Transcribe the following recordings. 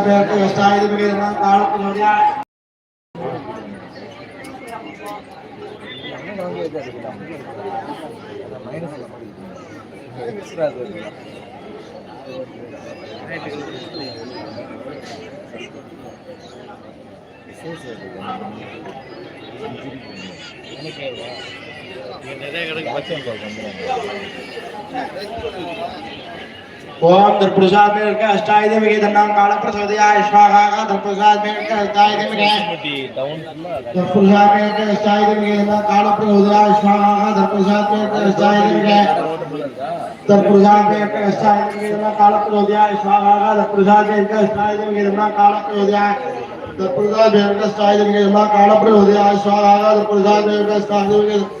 பேருக்கு விவசாயம் நிறைய கடைக்கு பச்சை धन्नाम काल प्रसोदयाय स्वाहा का दर्पुरुषाद में करके अष्टाई देवी के दर्पुरुषाद में करके अष्टाई देवी के धन्नाम काल प्रसोदयाय स्वाहा का दर्पुरुषाद में करके अष्टाई देवी के दर्पुरुषाद में करके अष्टाई देवी के धन्नाम काल प्रसोदयाय स्वाहा का दर्पुरुषाद में करके अष्टाई देवी के धन्नाम काल प्रसोदयाय दर्पुरुषाद में करके अष्टाई देवी के धन्नाम काल प्रसोदयाय स्वाहा का दर्पुरुषाद में करके अष्टाई देवी के काला प्रचोदया विश्वागा प्रसाद में का स्टाइल में धन्ना काला प्रचोदया विश्वागा प्रसाद में का स्टाइल में धन्ना काला प्रचोदया विश्वागा प्रसाद में का स्टाइल में प्रसाद में का स्टाइल में धन्ना काला प्रचोदया विश्वागा प्रसाद में का स्टाइल में धन्ना काला प्रचोदया प्रसाद में का स्टाइल में धन्ना काला प्रचोदया विश्वागा प्रसाद में का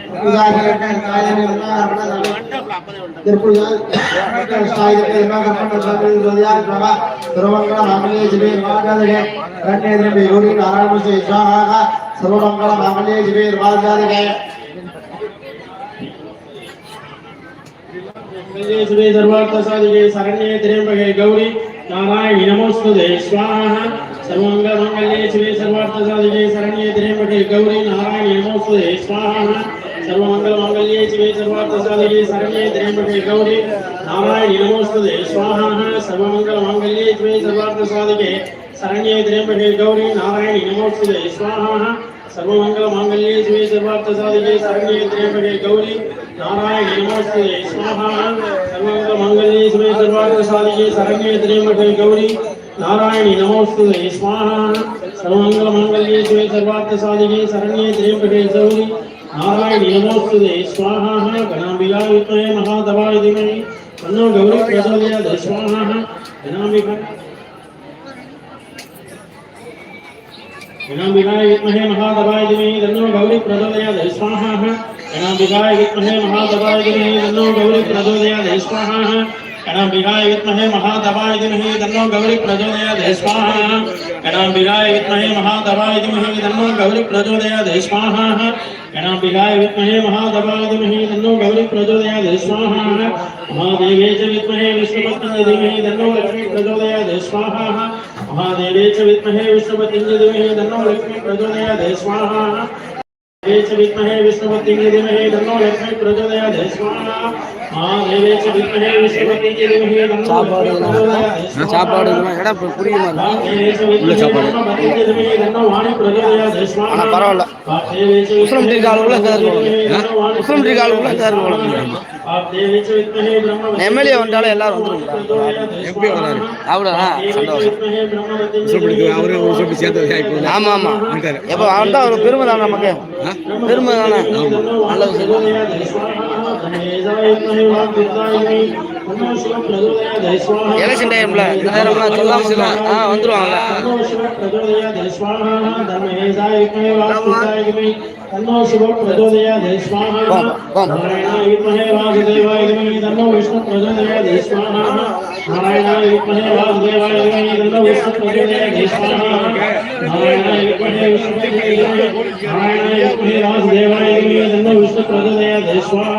گاراساد سرمے گوری نارائن सर्वार्थ रण्ये द्रव्ये गौरी नारायण से स्वाहा सर्वमंगल मांगल्ये शिवे सर्वार्थ श्री सर्वार्थ साधिके शरण्ये त्र्यंबके गौरी नारायणि नमोस्तुते स्वाहा सर्वमंगल मंगल्ये शिवे सर्वार्थ साधिके शरण्ये त्र्यंबके गौरी नारायणि नमोस्तुते स्वाहा सर्वमंगल मंगल्ये शिवे सर्वार्थ साधिके शरण्ये त्र्यंबके गौरी नारायणि नमोस्तुते स्वाहा सर्वमंगल मंगल्ये शिवे सर्वार्थ साधिके शरण्ये त्र्यंबके गौरी नारायणि नमोस्तुते स्वाहा सर्वमंगल मांगल्ये शिवे सर्वार्थ साधिके शरण्ये त्र्यंबके गौरी ನಾರಾಯಣ ನಿಯಮೋತ್ಸದೆ ಸ್ವಾಹಾಹ ಗಣಾಂಬಿಗಾ ವಿತ್ಮಯ ಮಹಾದವಾಯ ದಿಮೈ ಅನ್ನೋ ಗೌರಿ ಪ್ರಜೋದಯ ದಶ್ವಾಹಾಹ ಗಣಾಂಬಿಗ ಗಣಾಂಬಿಗಾಯ ವಿತ್ಮಹೇ ಮಹಾದವಾಯ ದಿಮೈ ಅನ್ನೋ ಗೌರಿ ಪ್ರಜೋದಯ ದಶ್ವಾಹಾಹ ಗಣಾಂಬಿಗಾಯ ವಿತ್ಮಹೇ ಮಹಾದವಾಯ ದಿಮೈ ಅನ್ನೋ ಗೌರಿ ಪ್ರಜೋದಯ ದಶ್ವಾಹಾಹ ಗಣಾಂಬಿಗಾಯ ವಿತ್ಮಹೇ ಮಹಾದವಾಯ ದಿಮೈ ಅನ್ನೋ ಗೌರಿ ಪ್ರಜೋದಯ ದಶ್ವಾಹಾಹ विद्महे महादवाय धीमहि तन्नो गौरी प्रचोदयात् स्वाहा गणाम्बिकाय विद्महे महादवाय धीमहि तन्नो गौरी प्रचोदयात् स्वाहा गणाम्बिकाय विद्महे महादवाय धीमहि तन्नो गौरी प्रचोदयात् स्वाहा गणाम्बिकाय विद्महे महादवाय धीमहि तन्नो गौरी प्रचोदयात् स्वाहा गणाम्बिकाय विद्महे महादवाय धीमहि तन्नो गौरी प्रचोदयात् स्वाहा महादेवे च विद्महे विष्णुपत्नी धीमहि तन्नो लक्ष्मी प्रचोदयात् स्वाहा महादेवे च विद्महे विष्णुपत्नी धीमहि तन्नो लक्ष्मी प्रचोदयात् स्वाहा देवे च विद्महे विष्णुपत्नी धीमहि तन्नो लक्ष्मी प्रचोदयात् स्वाहा சாப்பாடு சாப்பாடு ஆனால் பரவாயில்ல முஸ்லிம் டீ கால் உள்ள சார் முஸ்லிம் டீ கால் உள்ள எம்எல்ஏ வந்தாலும் எல்லாரும் வந்துருங்க எப்படி வராரு அவரா அவரு ஒரு ஆமா ஆமா எப்போ அவன் தான் பெருமை தானே العزائم هي الظالمين எலெக்ஷன் டைம்ல இந்த நேரம்லாம் சொல்லாம ஆ வந்துருவாங்கல்ல तन्नो शिव प्रचोदयात् स्वाहा बम, बम। नारायणाय विद्महे वासुदेवाय धीमहि तन्नो विष्णु प्रचोदयात् स्वाहा नारायणाय विद्महे वासुदेवाय धीमहि तन्नो विष्णु प्रचोदयात् स्वाहा नारायणाय विद्महे विष्णुपत्नी धीमहि नारायणाय विद्महे वासुदेवाय धीमहि तन्नो विष्णु प्रचोदयात् स्वाहा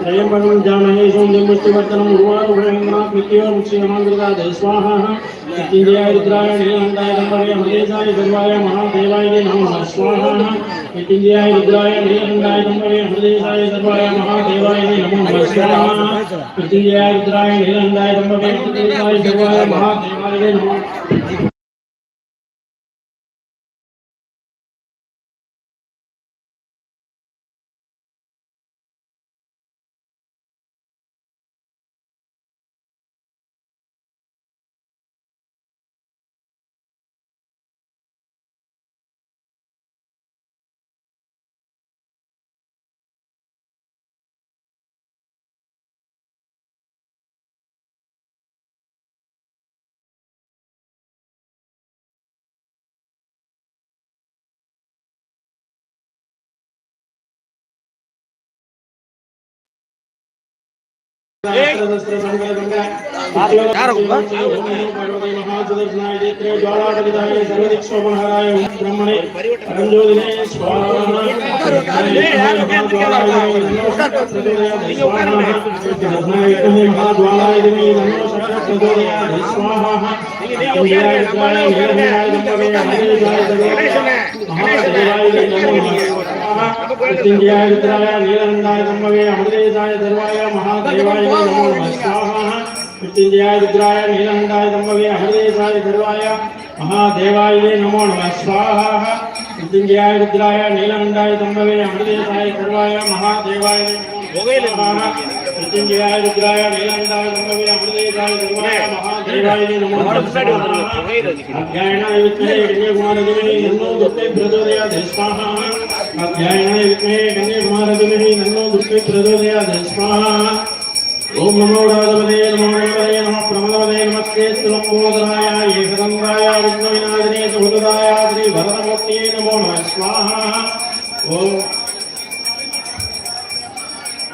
त्रयम्बकं जामहे सौन्दर्यमुष्टिवर्धनम् उर्वारुभयङ्गनाथ नित्योमुक्षीयमाङ्कृतात् स्वाहा नित्युञ्जयाय रुद्राय नीलकण्ठाय दम्भवे हृदेशाय सर्वाय महादेवाय नमः स्वाहा नित्युञ्जयाय रुद्राय नीलकण्ठाय दम्भवे हृदेशाय सर्वाय महादेवाय नमः स्वाहा नित्युञ्जयाय रुद्राय नीलकण्ठाय दम्भवे हृदेशाय सर्वाय महादेवाय नमः ജ്വാലാടവിധായ ബ്രഹ്മണെ രഞ്ജോതിനെ മഹാജ്വാലായ സ്വാഹ മഹാദേവായ നമോ متنجیا رائے نیل ندویہ متنجیہ ردرائے ہمدے درو مہاد نمو نمس متیاد نیل ندو ہمر درو مہاد متنجیا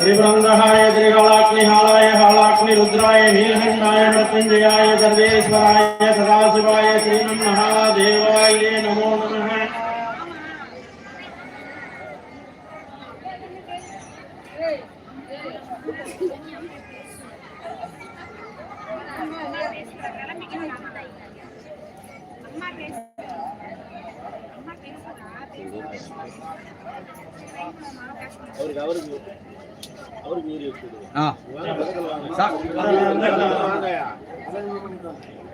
مدرمو مدداگنی ہاڑا ہاگ را نیل مت سداشوا دیہ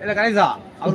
இல்ல கணேசா அவர்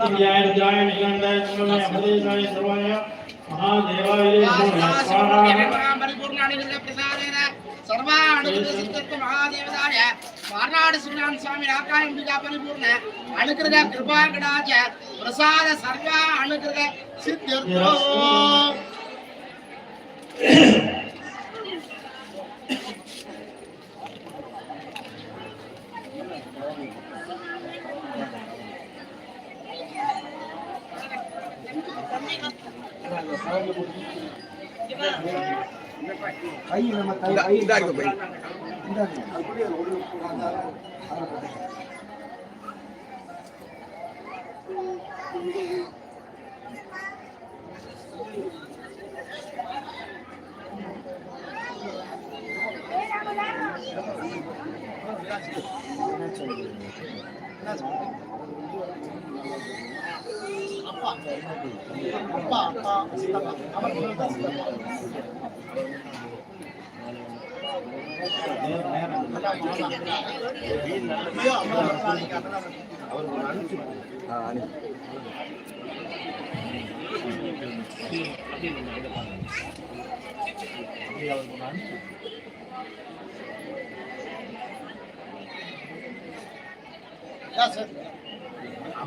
நித்யாய நித்யாய நிகண்ட சுமய அமதேசாய சர்வாய மகாதேவாய மகாதேவதாய. மாநாடு சுருளான் சுவாமி ராக்காயம்பிகா பரிபூர்ண அனுகிருத கிருபாகடாச்ச பிரசாத சர்வா அனுகிருத சித்தியோ கை நம்ம கை கை இந்தாங்க போய் இந்தாங்க Thank you. அப்பா அப்பா சித்தப்பா அவன் சித்தப்பா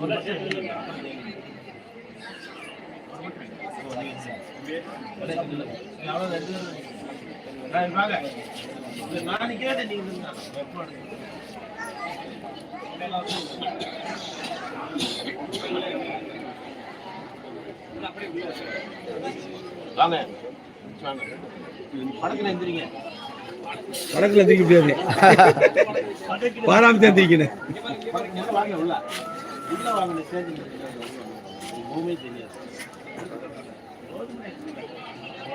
வடக்குல தூக்கி வாங்க படத்துல எந்திரிங்க வடக்குல எந்திரிக்க முடியாது. பாராம எந்திரிக்கணும். உள்ள. வாங்க தெரியாது.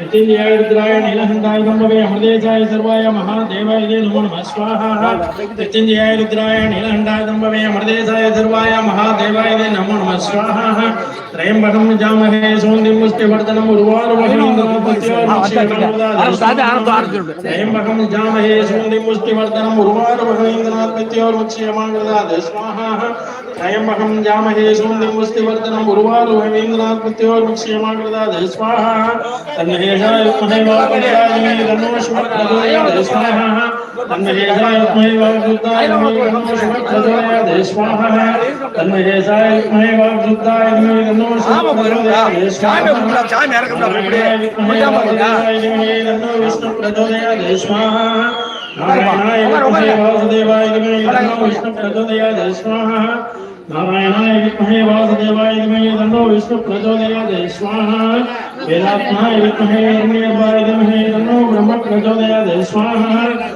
నిత్యాయ రుద్రాయ నీలహంతాయ సంభవే అమృతేశాయ సర్వాయ మహాదేవాయ దే నమో నమ స్వాహ నిత్యంజయాయ రుద్రాయ నీలహంతాయ సంభవే అమృతేశాయ సర్వాయ మహాదేవాయ నమో నమ స్వాహ جامح سوندر میرمر محیندا دہٰ تن دیہ تم دیہی وغیرہ دہ سوا نارائن واسد مہی رہو پرجود ویرا وہم بار مہی رنو برہ پرجود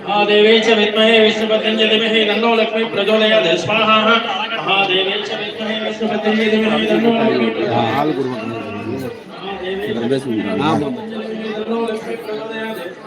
महादेवे च विद्महे विष्णुपत्न्यै धीमहि तन्नो लक्ष्मी प्रचोदयात् स्वाहा महादेवे च विद्महे विष्णुपत्न्यै धीमहि तन्नो लक्ष्मी प्रचोदयात्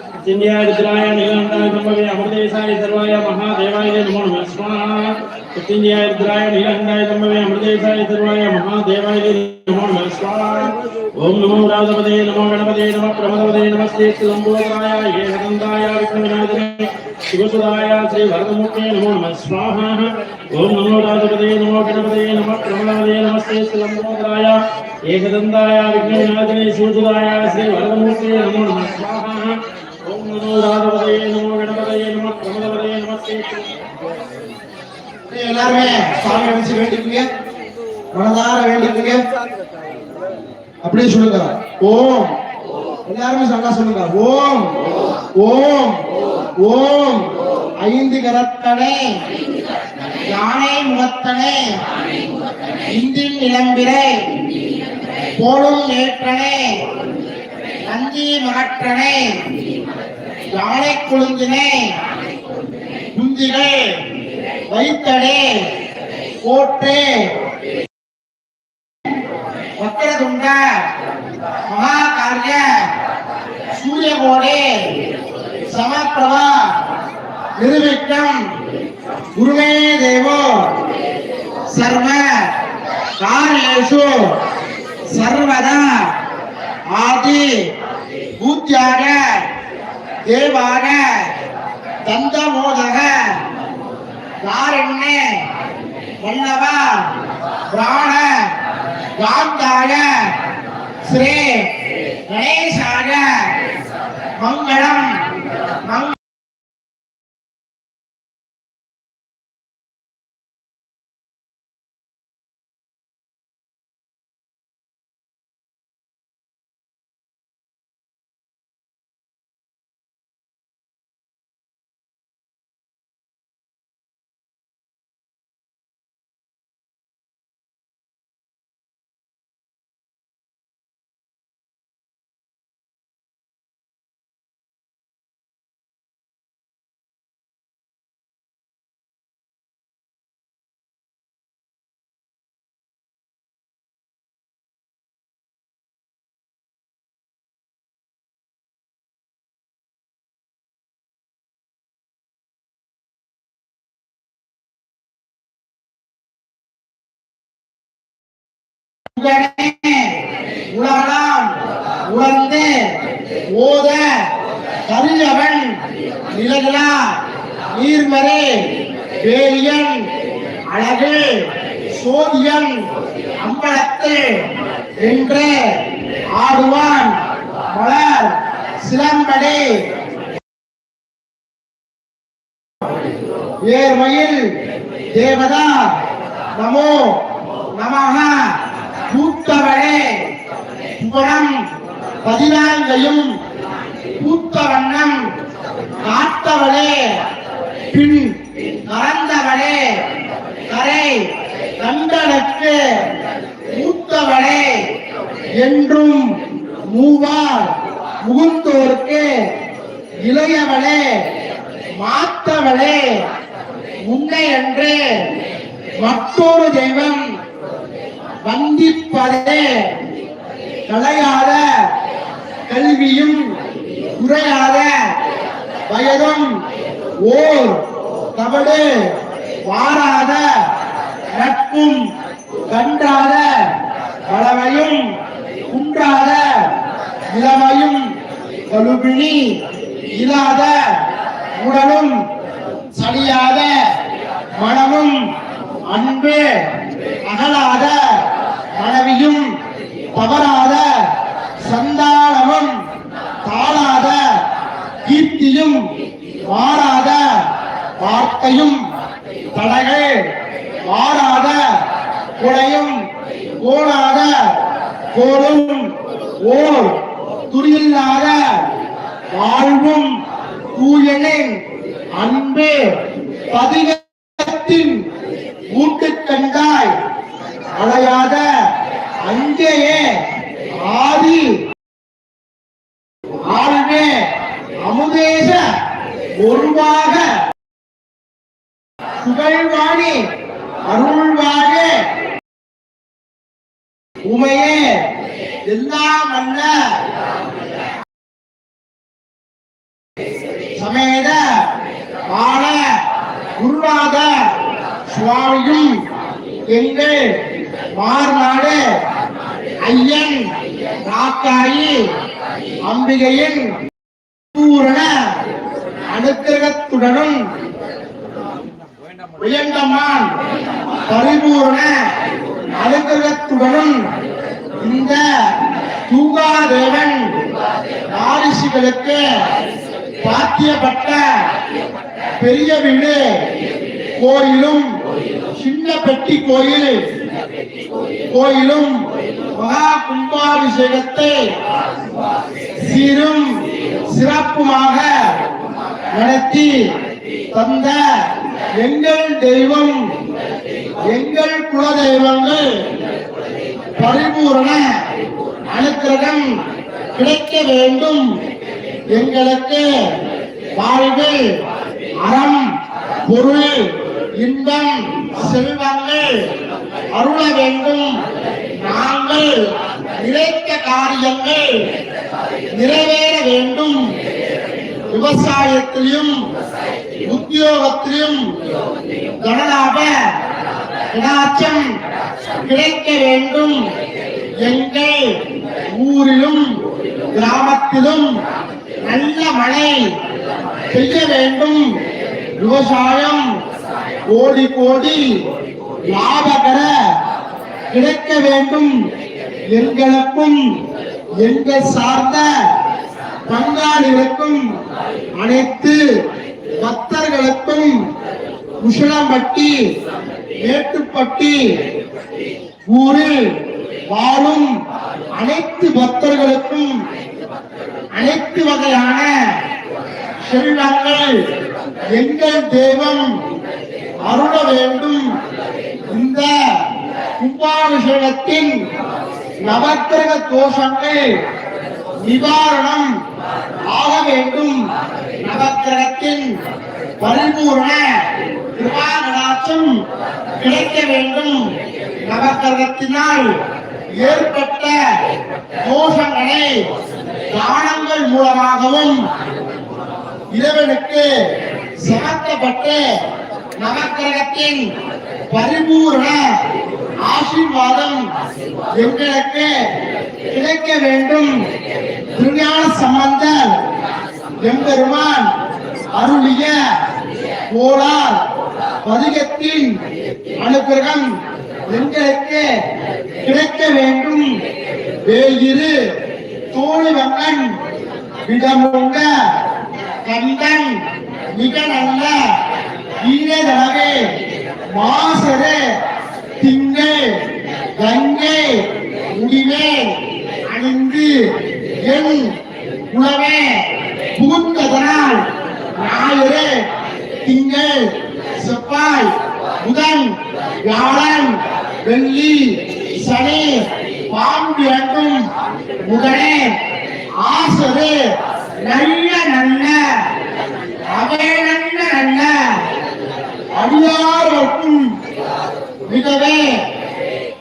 మృత్యుంజయాగ్రాయ నీలండాయ అమృతేశాయ సర్వాయ మహాదేవాయ నమో నమ. స్వాహ. మృత్యుంజయాగ్రాయ నీలండాయ అమృతేశాయ సర్వాయ మహాదేవాయ నమో నమ. స్వాహ. ఓం నమో రాజపదే నమో గణపదే నమ. ప్రమదపదే నమస్తే లంబోదరాయ ఏ హృదందాయ విష్ణువినాయకుడే శివసుదాయ శ్రీ వరదమూర్తే నమో నమ. స్వాహ. ఓం నమో రాజపదే నమో నమో నమ. స్వాహ. நமோ ராஜபதையே நமோ கணபதையே நம பிரமதபதையே நமஸ்தே அப்படியே சொல்லுங்க. ஓம். எல்லாருமே சண்டா சொல்லுங்க. ஓம். ஓம். ஓம். ஐந்து கரத்தனே. யானை முகத்தனே. இந்தின் இளம்பிரை போலும் ஏற்றனே. நந்தி மகற்றனே. யானை குழுந்தினே? குந்திகள் வைத்தடே போற்றே. வக்கரதுண்ட மகாகாரிய சூரியகோடே சமப்பிரபா நிருவிக்கம் குருமே தேவோ சர்வ காரியேஷு சர்வதா ஆதி பூத்தியாக தேவாக தந்தமோதக. காரண்ய வல்லவ? பிராண? காந்தாய ஸ்ரீ? கணேசாய? மங்களம்? மங்க உலகலாம் உணர்ந்து ஓத கரியவன் நிலகளா நீர்மறை வேலியன் அழகு சோதியன் அம்பலத்து என்று ஆடுவான் மலர் சிலம்படி. ஏர்மயில் தேவதா. நமோ நமஹ. பூத்தவளே புவனம் பதினான்கையும் பூத்த வண்ணம் காத்தவளே. பின் கறந்தவளே. கரை கண்டனுக்கு மூத்தவளே. என்றும் மூவார் முகுந்தோருக்கு இளையவளே. மாத்தவளே. உன்னை என்று மற்றொரு தெய்வம் வந்திப்பதே. கலையாத கல்வியும் குறையாத வயதும் ஓர் தவடு வாராத நட்பும் கன்றாத பலவையும் குன்றாத இளமையும் வலுபிணி இல்லாத உடலும் சரியாத மனமும் அன்பு அகலாத மனைவியும் தவறாத சந்தானமும் தாழாத கீர்த்தியும் மாறாத வார்த்தையும் தடைகள் மாறாத குடையும் கோணாத கோலும் ஓர் துரியில்லாத வாழ்வும் தூயனின் அன்பு. பதிகத்தின் ஊட்டுக் கண்டாய் அலையாத அங்கேயே ஆதி. ஆழ்வே அமுதேச ஒருவாக. புகழ்வாணி அருள்வாழே உமையே எல்லாம் அல்ல. சமேத ஆன குருநாத சுவாமியும் எங்கள் மார்நாடு ஐயன் ராத்தாயி அம்பிகையின் பூரண அனுக்கிரகத்துடனும் உயர்ந்தமான் பரிபூர்ண அனுக்கிரகத்துடனும் இந்த தூகாதேவன் வாரிசுகளுக்கு பாத்தியப்பட்ட பெரிய வீடு கோயிலும் சின்ன பெட்டி கோயில். கோயிலும் மகா கும்பாபிஷேகத்தை சீரும் சிறப்புமாக நடத்தி தந்த எங்கள் தெய்வம் எங்கள் குல தெய்வங்கள் பரிபூரண அனுக்கிரகம் கிடைக்க வேண்டும். எங்களுக்கு வாழ்வில் அறம் பொருள் இன்பம் செல்வங்கள் அருள வேண்டும். நாங்கள் நினைத்த காரியங்கள் நிறைவேற வேண்டும். விவசாயத்திலும் உத்தியோகத்திலும் தனலாப கடாட்சம் கிடைக்க வேண்டும். எங்கள் ஊரிலும் கிராமத்திலும் நல்ல மழை பெய்ய வேண்டும். விவசாயம் கோடி கோடி லாபகர கிடைக்க வேண்டும். எங்களுக்கும் எங்கள் சார்ந்த பங்காளிகளுக்கும் அனைத்து பக்தர்களுக்கும் உஷலம்பட்டி மேட்டுப்பட்டி ஊரில் வாழும் அனைத்து பக்தர்களுக்கும் அனைத்து வகையான செல்வங்கள் எங்கள் தெய்வம் அருள வேண்டும். இந்த கும்பாபிஷேகத்தின் நவக்கிரக தோஷங்கள் நிவாரணம் ஆக வேண்டும். நவக்கிரகத்தின் பரிபூர்ண கிருபாகடாட்சம் கிடைக்க வேண்டும். நவக்கிரகத்தினால் ஏற்பட்ட தோஷங்களை தானங்கள் மூலமாகவும் இறைவனுக்கு சமர்த்தப்பட்டு நவக்கிரகத்தின் பரிபூர்ண ஆசீர்வாதம் எங்களுக்கு கிடைக்க வேண்டும். திருஞான சம்பந்தர் எம்பெருமான் அருளிய கோளார் பதிகத்தின் அனுகிரகம் எங்களுக்கு கிடைக்க வேண்டும். வேறு தோழிவங்கன் விடமுங்க கந்தன் மிக நல்ல ஈரதளவே மாசரு திங்கள் கங்கை முடிவே அணிந்து என் உணவே புகுந்ததனால் ஞாயிறு திங்கள் செவ்வாய் புதன் வியாழன் வெள்ளி சனி பாம்பு இரண்டும் முதலே ஆசது நல்ல நல்ல அவை நல்ல நல்ல அடியார்க்கும் மிகவே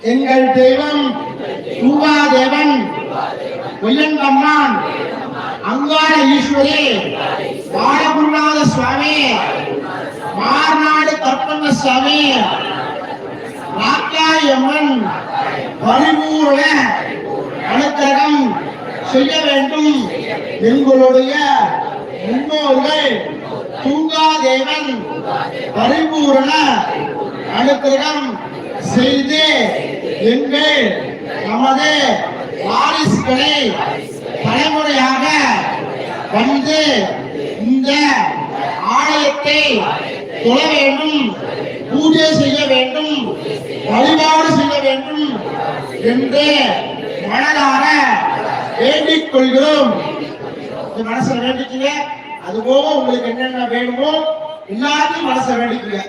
எங்கள் தெய்வம் ரூபாதேவன் ஒய்யங்கம்மான் அங்கார ஈஸ்வரி. பாலகுருநாத சுவாமி. மார்நாடு கற்பண்ண சுவாமி. ராக்காயம்மன். பரிபூர்ண அனுக்கிரகம் செய்ய வேண்டும். எங்களுடைய முன்னோர்கள் தூங்காதேவன் பரிபூரண அனுக்கிரகம் செய்து எங்கள் நமது வாரிசுகளை தலைமுறையாக வந்து இந்த ஆலயத்தை தொழ வேண்டும் பூஜை செய்ய வேண்டும் வழிபாடு செய்ய வேண்டும் என்று மனதார வேண்டிக் கொள்கிறோம். இந்த மனசுல வேண்டிக்கங்க அது போக உங்களுக்கு என்னென்ன வேணுமோ எல்லாத்தையும் மனசை வேண்டிக்கங்க.